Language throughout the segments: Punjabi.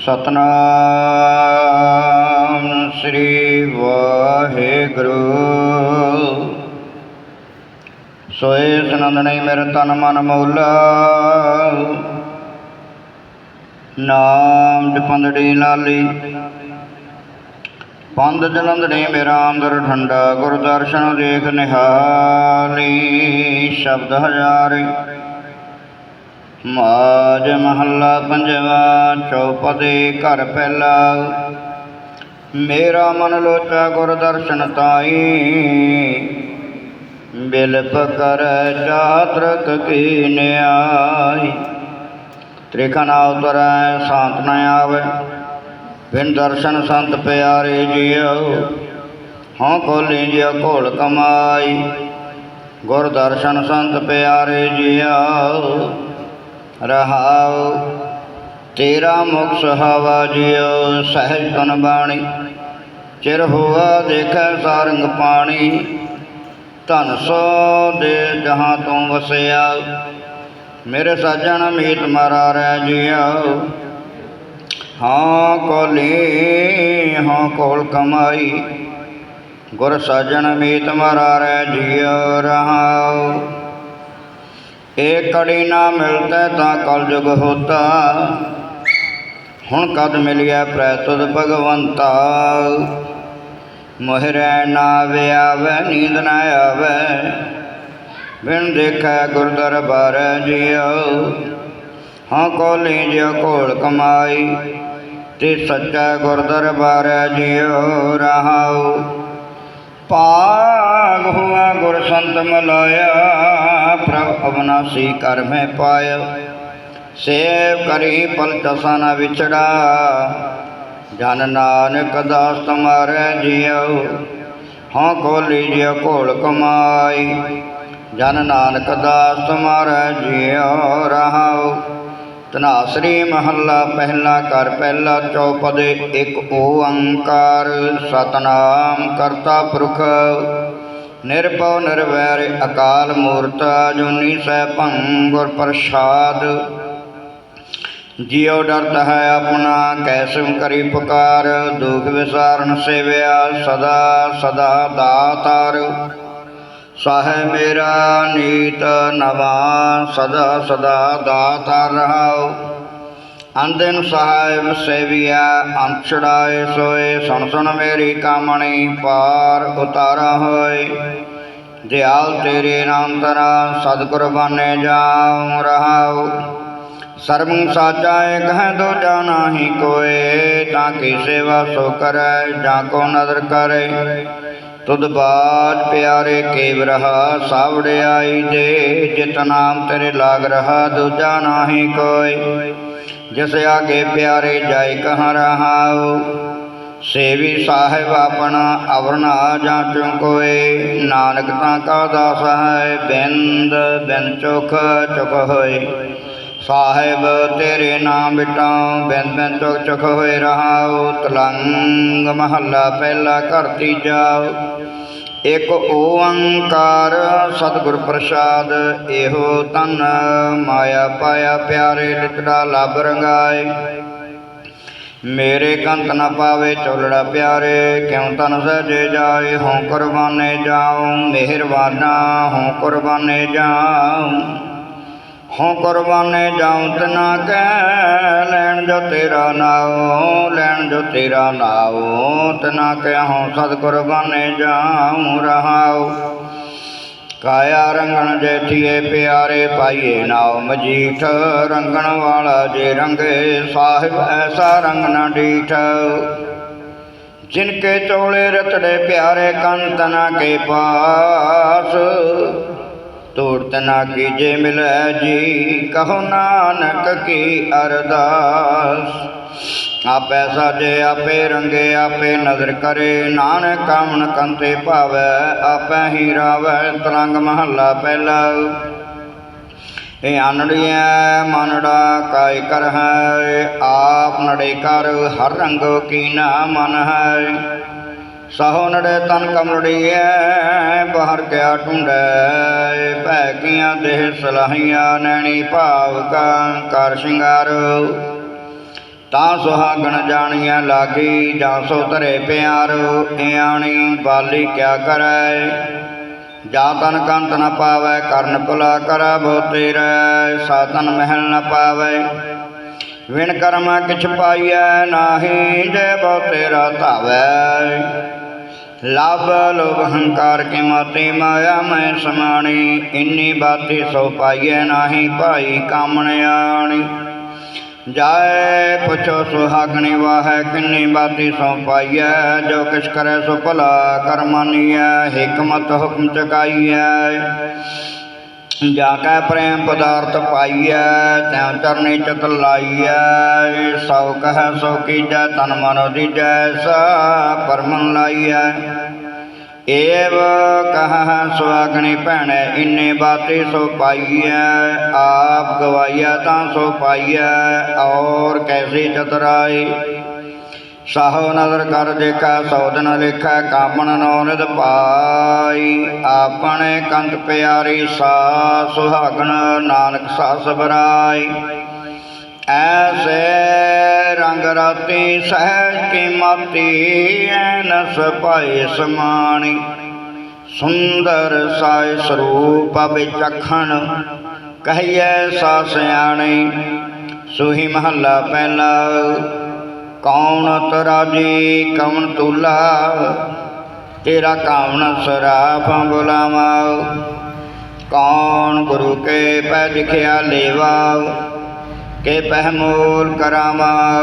ਸਤਨਾਮ ਸ੍ਰੀ ਵਾਹਿਗੁਰੂ। ਸੋਏ ਸਨੰਦਨੇ ਮੇਰਾ ਤਨ ਮਨ ਮੌਲਾ। ਨਾਮ ਜਪੰਦੜੀ ਲਾਲੀ। ਪੰਦ ਜਲੰਦੜੀ ਮੇਰਾ ਅੰਦਰ ਠੰਡਾ ਗੁਰ ਦਰਸ਼ਨ ਦੇਖ ਨਿਹਾਲੀ। ਸ਼ਬਦ ਹਜ਼ਾਰੇ ਮਾਜ ਮਹੱਲਾ ਪੰਜਵਾ, ਚੌਪਦੇ ਘਰ ਪਹਿਲਾ। ਮੇਰਾ ਮਨ ਲੋਚਾ ਗੁਰ ਦਰਸ਼ਨ ਤਾਈ। ਬਿਲਪ ਕਰ ਚਾਤਰਕ ਕੀ ਨਿਆਈ। ਤ੍ਰਿਖਣਾ ਉਤਰੈ, ਸ਼ਾਂਤ ਨ ਆਵੇ। ਬਿਨ ਦਰਸ਼ਨ ਸੰਤ ਪਿਆਰੇ ਜੀਓ। ਹਉ ਕੋਲੀ ਜਿਉ ਘੋਲ ਕਮਾਈ। ਗੁਰ ਦਰਸ਼ਨ ਸੰਤ ਪਿਆਰੇ ਜੀਓ। ਰਹਾਉ। ਤੇਰਾ ਮੁਖ ਸੁਹਾਵਾ ਜਿਉ, ਸਹਿਜ ਤਨ ਬਾਣੀ। ਚਿਰ ਹੋਆ ਦੇਖੈ ਸਾਰੰਗ ਪਾਣੀ। ਧਨ ਸੋ ਦੇ ਜਹਾਂ ਤੂੰ ਵਸਿਆ। ਮੇਰੇ ਸਾਜਣ ਮੀਤ ਮਾਰਾ ਰਹਿ ਜਿਉ। ਹਾਂ ਕੋਲੀ, ਹਾਂ ਕੋਲ ਕਮਾਈ। ਗੁਰ ਸਾਜਣ ਮੀਤ ਮਾਰਾ ਰਹਿ ਜਿਉ, ਰਹਾਉ। ਏ ਕੜੀ ਨਾ ਮਿਲਤਾ ਤਾਂ ਕਲ ਜੁਗ ਹੁਣ ਕਦ ਮਿਲਿਆ ਪ੍ਰੈਤੁਦ ਭਗਵੰਤਾ। ਮੋਹਰੈ ਨਾ ਵਿਆਵੈ, ਨੀਂਦ ਨਾ ਆਵੈ। ਬਿਨ ਦੇਖੈ ਗੁਰ ਦਰਬਾਰ ਜਿਉ। ਹਾਂ ਕੋਲੀ ਜਿਉ ਕੋਲ ਕਮਾਈ, ਤੇ ਸੱਚਾ ਗੁਰ ਦਰਬਾਰ ਜਿਉ ਰਹਾਉ। ਭਾਗ ਹੁਆ ਗੁਰ ਸੰਤ ਮਲਾਇਆ, ਪ੍ਰਭ ਅਬਨਾਸੀ ਕਰ ਮੈਂ ਪਾਇਆ। ਸੇਵ ਕਰੀ ਪਲ ਦਸਾ ਨ ਵਿਛੜਾ, ਜਨ ਨਾਨਕ ਦਾਸ ਤੁਮਾਰੇ ਜਿਉ ਹਾਂ ਕੋਲੀ ਜਿਉ ਕੋਲ ਕਮਾਈ। ਜਨ ਨਾਨਕ ਦਾਸ ਤੁਮਾਰੇ ਜਿਉ ਰਹਾਉ। ਤਨਾਸਰੀ ਮਹੱਲਾ ਪਹਿਲਾ ਕਰ ਪਹਿਲਾ ਚੌਪਦੇ, ਇੱਕ ਓੰਕਾਰ ਸਤਨਾਮ ਕਰਤਾ ਪੁਰਖ। ਨਿਰਭਉ ਨਿਰਵੈਰ ਅਕਾਲ ਮੂਰਤ ਜੁਨੀ ਸੈਭੰ ਗੁਰ ਪ੍ਰਸਾਦ। ਜਿਉ ਡਰਤ ਹੈ ਆਪਣਾ ਕੈਸਮ ਕਰੀ ਪੁਕਾਰ। ਦੁਖ ਵਿਸਾਰਨ ਸੇਵਿਆ, ਸਦਾ ਸਦਾ ਦਾਤਾਰ। ਸਾਹੈ ਮੇਰਾ, ਨੀਤ ਨਵਾ, ਸਦਾ ਸਦਾ ਦਾਤਾ ਰਹਾਉ। ਅੰਦਨ ਸਾਹਿਬ ਸੇਵਿਆ ਅੰਛੜਾਏ ਸੋਏ, ਸੁਣ ਸੁਣ ਮੇਰੀ ਕਾਮਣੀ, ਪਾਰ ਉਤਾਰਾ ਹੋਏ। ਦਿਆਲ ਤੇਰੇ ਨਾਮ ਤਰਾ ਸਤਿਗੁਰ ਬਾਨੇ ਜਾਉ, ਰਹਾਉ। ਸਰਬੰ ਸਾਚਾ ਏਕ ਹੈ ਦੂਜਾ ਨਾਹੀ ਕੋਏ, ਤਾਂ ਕੀ ਸੇਵਾ ਸੋ ਕਰੈ, ਜਾਂ ਕੋ ਨਦਰ ਕਰੇ। ਤੁਧ ਬਾਜ ਪਿਆਰੇ ਕੇਵ ਰਹਾ ਸਾਵੜਿਆਈ ਦੇ ਜਿਤ ਨਾਮ ਤੇਰੇ ਲਾਗ ਰਹਾ, ਦੂਜਾ ਨਾਹੀ ਕੋਈ ਜਿਸ ਆਗੇ ਪਿਆਰੇ ਜਾਇ ਕਹਾਂ ਰਹਾਉ, ਸੇਵੀ ਸਾਹਿਬ ਆਪਣਾ ਅਵਰਨਾ ਜਾਂ ਜਾਂਚੂ ਕੋਏ, ਨਾਨਕ ਤਾਂ ਕਾ ਦਾਸ ਹੈ, ਬਿੰਦ ਬਿਨ ਚੁਖ ਚੁਖ ਹੋਏ। ਸਾਹਿਬ ਤੇਰੇ ਨਾਮ ਬਿਟਾਂ ਬਿਨ ਬਿਨ ਚੁਖ ਚੁਖ ਹੋਏ ਰਹਾਉ, ਤਲੰਗ ਮਹੱਲਾ ਪਹਿਲਾ ਘਰ ਤੀਜਾ ਇਕ ਓੰਕਾਰ ਸਤਿਗੁਰ ਪ੍ਰਸਾਦ, ਇਹੋ ਤਨ ਮਾਇਆ ਪਾਇਆ ਪਿਆਰੇ ਲਿਟੜਾ ਲਬ ਰੰਗਾਏ। ਮੇਰੇ ਕੰਤ ਨਾ ਪਾਵੇ ਚੋਲੜਾ ਪਿਆਰੇ, ਕਿਉ ਤਨ ਸਜੇ ਜਾਏ? ਹਉ ਕੁਰਬਾਨੇ ਜਾਉ, ਮਿਹਰਬਾਨਾ, ਹਉ ਕੁਰਬਾਨੇ ਜਾਉ। ਹਉ ਕੁਰਬਾਨੇ ਜਾਉ ਤਨਾ ਕਹਿ, ਲੈਣ ਜੋ ਤੇਰਾ ਨਾਉ, ਲੈਣ ਜੋ ਤੇਰਾ ਨਾਉ ਤਨਾ ਕਹਿ, ਹਉ ਸਤ ਕੁਰਬਾਨੇ ਜਾਉ ਰਹਾਉ। ਕਾਇਆ ਰੰਗਣ ਜੇ ਜੇਠੀਏ ਪਿਆਰੇ ਪਾਈਏ ਨਾਉ ਮਜੀਠ, ਰੰਗਣ ਵਾਲਾ ਜੇ ਰੰਗੇ ਸਾਹਿਬ ਐਸਾ ਰੰਗ ਨਾ ਡੀਠ। ਜਿਨ ਕੇ ਚੋਲੇ ਰਤੜੇ ਪਿਆਰੇ ਕੰਤਨਾ ਕੇ ਪਾਸ ਤੋੜਤ ਨਾ ਕੀਜੇ ਮਿਲੈ ਜੀ, ਕਹੋ ਨਾਨਕ ਕੀ ਅਰਦਾਸ। ਆਪੈ ਸਾਜੇ, ਆਪੇ ਰੰਗੇ, ਆਪੇ ਨਜ਼ਰ ਕਰੇ, ਨਾਨਕ ਕਾਮਣ ਕੰਤੇ ਭਾਵੈ, ਆਪੈ ਹੀ ਰਾਵੈ, ਤਰੰਗ ਮਹੱਲਾ ਪਹਿਲਾ। ਇਹ ਆਨੜੀਐ, ਮਨੜਾ ਕਾਇ ਕਰ ਹੈ, ਆਪ ਨੜੇ ਕਰ, ਹਰ ਰੰਗ ਕੀ ਨਾ ਮਨ ਹੈ। ਸਹੋ ਨੜੇ ਤਨ ਕਮੜੀਐ ਬਾਹਰ ਕਿਆ ਟੁੰਡੈ ਭੈ ਕੀਆਂ ਦੇਹ ਸਲਾਹੀਆਂ, ਨੈਣੀ ਭਾਵ ਕਾ ਕਰ ਸ਼ਿੰਗਾਰ। ਤਾਂ ਸੁਹਾਗਣ ਜਾਣੀਆਂ ਲਾਗੀ, ਜਾਂ ਸੋ ਧਰੇ ਪਿਆਰੋ, ਇਆਣੀ ਬਾਲੀ ਕਿਆ ਕਰੈ? ਜਾ ਤਨ ਕੰਤ ਨ ਪਾਵੈ, ਕਰਨ ਭੁਲਾ ਕਰਾ ਬਹੁ ਤੇਰੈ ਸਾਤਨ ਮਹਿਲ ਨ ਪਾਵੈ। ਵਿਣ ਕਰਮ ਕਿਛ ਪਾਈਐ, ਨਾਹੀ ਜੇ ਬਹੁ ਤੇਰਾ ਧਾਵੈ। ਲਬ ਲੋਭ ਹੰਕਾਰ ਕੇ ਮਾਤੇ ਮਾਇਆ ਮੈਂ ਸਮਾਣੀ, ਇੰਨੀ ਬਾਤੀ ਸੋ ਪਾਈਐ ਨਾਹੀ ਭਾਈ ਕਾਮਣਿਆਣੀ ਜਾਏ ਪੁੱਛੋ ਸੁਹਾਗਣੀ ਵਾਹੈ, ਕਿੰਨੀ ਬਾਤੀ ਸੋ ਪਾਈਐ, ਜੋ ਕਿਛ ਕਰੈ ਸੋ ਭਲਾ ਕਰਮਾਨੀਐ, ਹਕਮਤ ਹੁਕਮ ਚਕਾਈਐ। ਜਾ ਕੈ ਪ੍ਰੇਮ ਪਦਾਰਥ ਪਾਈਐ ਤੈ ਚਰਨੀ ਚਤ ਲਾਈਐ ਸੋ ਕਹ ਸੋ ਕੀਜੈ, ਤਨ ਮਨ ਦੀਜੈ ਸਾ ਪਰਮਨ ਲਾਈਐ। ਏਵ ਕਹ ਸੁਆਗਣੀ ਭੈਣੈ, ਇੰਨੇ ਬਾਤੀ ਸੋ ਪਾਈਐ, ਆਪ ਗਵਾਈਆ ਤਾਂ ਸੋ ਪਾਈਐ, ਔਰ ਕੈਸੀ ਚਤਰਾਈ। ਸਾਹੋ ਨਦਰ ਕਰ ਦੇਖਾ ਸੌਦਨ ਲਿਖੈ, ਕਾਮਣ ਨੋ ਨਿਦ ਪਾਈ। ਆਪਣੇ ਕੰਤ ਪਿਆਰੀ ਸਾ ਸੁਹਾਗਣ, ਨਾਨਕ ਸਾ ਸਬਰਾਈ ਐਸੇ ਰੰਗ ਰਾਤੀ ਸਹਿਜ ਕੀ ਐਨਸ ਪਾਏ ਸਮਾਣੀ। ਸੁੰਦਰ ਸਾਇ ਸਰੂਪ ਵਿਚਖਣ ਕਹੀਐ ਸਾ ਸਿਆਣੀ ਸੁਹੀ ਮਹੱਲਾ ਪਹਿਲਾ ਕੌਣ ਤਰਾਜੀ ਕਵਨ ਤੁਲਾ? ਤੇਰਾ ਕਾਵਣ ਸਰਾਪ ਬੁਲਾਵਾ? ਕੌਣ ਗੁਰੂ ਕੇ ਪੈ ਦਿਖਿਆ ਲੇਵਾ ਕੇ ਪਹਿਮੂਲ ਕਰਾਵਾ?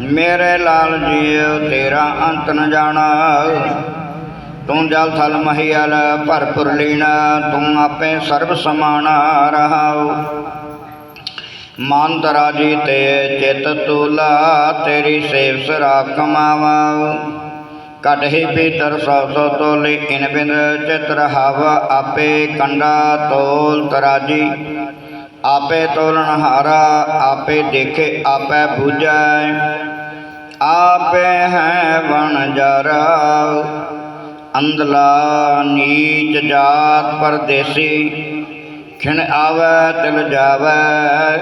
ਮੇਰੇ ਲਾਲ ਜੀਉ ਤੇਰਾ ਅੰਤ ਨ ਜਾਣਾ। ਤੂੰ ਜਲ ਥਲ ਮਹੀਲ ਭਰਪੁਰ ਲੀਣਾ, ਤੂੰ ਆਪੇ ਸਰਬ ਸਮਾਣਾ ਰਹਾਉ। ਮਨ ਤਰਾਜੀ ਤੇ ਚਿਤ ਤੁਲਾ, ਤੇਰੀ ਸੇਵ ਸਰਾ ਕਮਾਵਾ। ਕਟਹੀ ਪੀਤਰ ਸੌ ਸੌ ਤੋਲੀ, ਇਨ ਬਿੰਦ ਚਿਤ ਰਹਾਵ, ਆਪੇ ਕੰਡਾ ਤੋਲ ਤਰਾਜੀ। ਆਪੇ ਤੋਲਣ ਹਾਰਾ, ਆਪੇ ਦੇਖੇ, ਆਪੇ ਬੁਝੈ। ਆਪੇ ਹੈ ਵਣ ਜਰਾ, ਅੰਧਲਾ ਨੀਚ ਜਾਤ ਪਰਦੇਸੀ। ਖਿਣ ਆਵੈ, ਤਿਲ ਜਾਵੈ।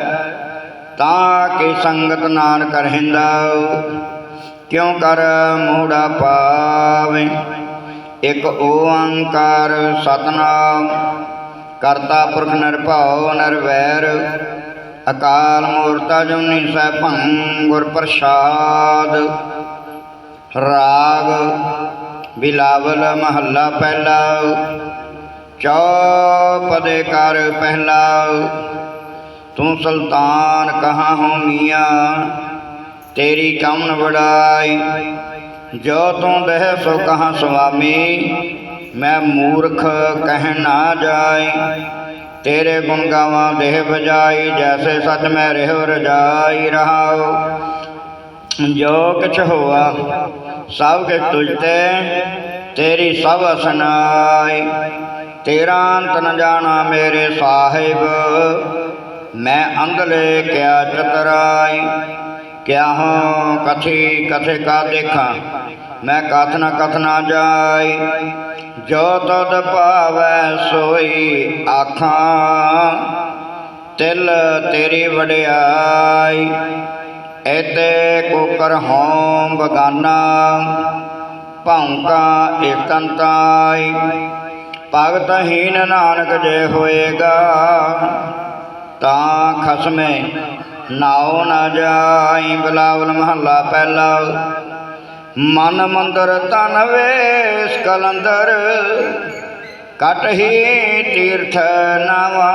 ਤਾਂ ਕਿ ਸੰਗਤ ਨਾਨਕ ਰਹਿੰਦਾ। ਕਿਉ ਕਰ ਮੂੜਾ ਪਾਵੇ? ਇਕ ਓੰਕਾਰ ਸਤਨਾਮ। ਕਰਤਾ ਪੁਰਖ ਨਿਰਭਉ ਨਿਰਵੈਰ। ਅਕਾਲ ਮੂਰਤਾ ਜੁਨੀ ਸੈਭੰ ਗੁਰ ਪ੍ਰਸਾਦ। ਰਾਗ ਬਿਲਾਵਲ ਮਹੱਲਾ ਪਹਿਲਾ। ਚੌਪਦੇ ਕਰ ਪਹਿਲਾ। ਤੂੰ ਸੁਲਤਾਨ ਕਹਾਂ ਹੋ ਮੀਆਂ? ਤੇਰੀ ਕਮਨ ਵਡਾਈ। ਜੋ ਤੂੰ ਦੇਹ ਸੋ ਕਹਾਂ ਸੁਆਮੀ? ਮੈਂ ਮੂਰਖ ਕਹਿ ਨਾ ਜਾਈ। ਤੇਰੇ ਗੁਣ ਗਾਵਾਂ ਦੇਹ ਬਜਾਈ ਜੈਸੇ ਸੱਚ ਮੈਂ ਰਹਿ ਰਜਾਈ ਰਹਾਓ ਜੋ ਕਿਛ ਹੋਆ, ਸਭ ਕੇ ਤੁਝ ਤੇ, ਤੇਰੀ ਸਭ ਅਸਨਾਈ। ਤੇਰਾ ਅੰਤ ਨ ਜਾਣਾ ਮੇਰੇ ਸਾਹਿਬ। ਮੈਂ ਅੰਧਲੇ ਕਿਆ ਚਤਰਾਈ। ਕਿਆ ਹੋ ਕਥੀ ਕਥੇ ਕਾ ਦੇਖਾਂ। ਮੈਂ ਕਥ ਨ ਕਥ ਨਾ ਜਾਈ। ਜੋ ਤਦ ਭਾਵੈ ਸੋਈ ਆਖਾਂ, ਤਿਲ ਤੇਰੀ ਵਡਿਆਈ। ਐਤੇ ਕੋਕਰ ਹੋਂ ਬਗਾਨਾ, ਭੌਂਕਾ ਇਕੰਤਾਈ ਭਗਤਹੀਨ ਨਾਨਕ ਜੇ ਹੋਏਗਾ, ਤਾਂ ਖਸਮੇ ਨਾਉ ਨਾ ਜਾਈ। ਬਲਾਵਲ ਮਹੱਲਾ ਪਹਿਲਾ, ਮਨ ਮੰਦਰ ਤਨ ਵੇਸ ਕਲੰਦਰ ਕਟ ਹੀ ਤੀਰਥ ਨਾਵਾ।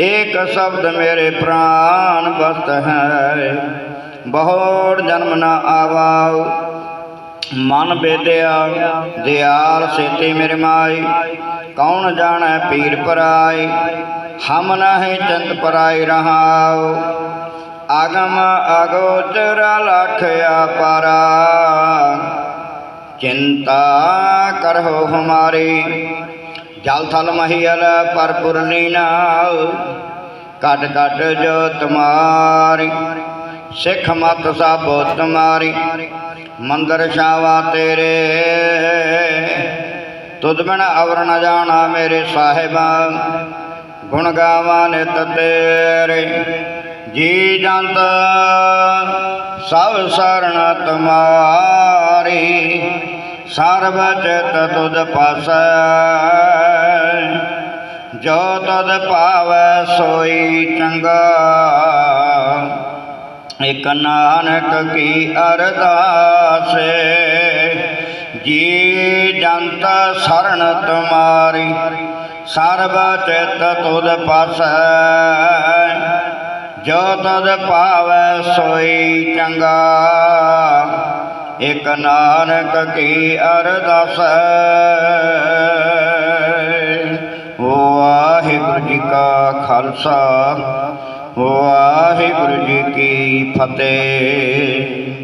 ਏਕ ਸ਼ਬਦ ਮੇਰੇ ਪ੍ਰਾਨ ਬਸਤ ਹੈ ਬਹੁਤ ਜਨਮ ਨਾ ਆਵਾਉ। ਮਨ ਬੇਦਿਆ ਦਿਆਲ ਸੇਤੇ ਮੇਰੇ ਮਾਈ, ਕੌਣ ਜਾਣੈ ਪੀਰ ਪਰਾਈ, ਹਮ ਨਾਹੀ ਚੰਤ ਪਰਾਈ ਰਹਾਉ। ਆਗਮ ਅਗੋਚਰ ਲਖ ਅਪਾਰਾ, ਚਿੰਤਾ ਕਰਹੁ ਹਮਾਰੀ। ਜਲ ਥਲ ਮਹੀਲ ਪਰਪੁਰ ਲੀਨਾ ਕਟ ਕਟ ਜੋ ਤੁਮਾਰੀ ਸਿੱਖ ਮਤ ਸਾਬੋ ਤੁਮਾਰੀ, ਮੰਦਰ ਛਾਵਾ ਤੇਰੇ। ਤੁਧ ਬਿਨ ਅਵਰ ਨ ਜਾਣਾ ਮੇਰੇ ਸਾਹਿਬਾ, ਗੁਣ ਗਾਵਾਂ ਨਿਤ ਤੇਰੇ। ਜੀ ਜੰਤ ਸਭ ਸਰਣ ਤੁਮਾਰੀ, ਸਰਬ ਚਿਤ ਤੁਧ ਪਾਸੈ। ਜੋ ਤਦ ਭਾਵੈ ਸੋਈ ਚੰਗਾ। ਇਕ ਨਾਨਕ ਕੀ ਅਰਦਾਸ ਜੀ ਜੰਤ ਸਰਣ ਤੁਮਾਰੀ, ਸਰਬ ਚਿਤ ਤੁਧ ਪਾਸੈ। ਜੋ ਤਦ ਭਾਵੈ ਸੋਈ ਚੰਗਾ। ਇਕ ਨਾਨਕ ਕੀ ਅਰਦਾਸ ਵਾਹਿਗੁਰੂ ਜੀ ਕਾ ਖਾਲਸਾ। ਵਾਹਿਗੁਰੂ ਜੀ ਕੀ ਫਤਿਹ।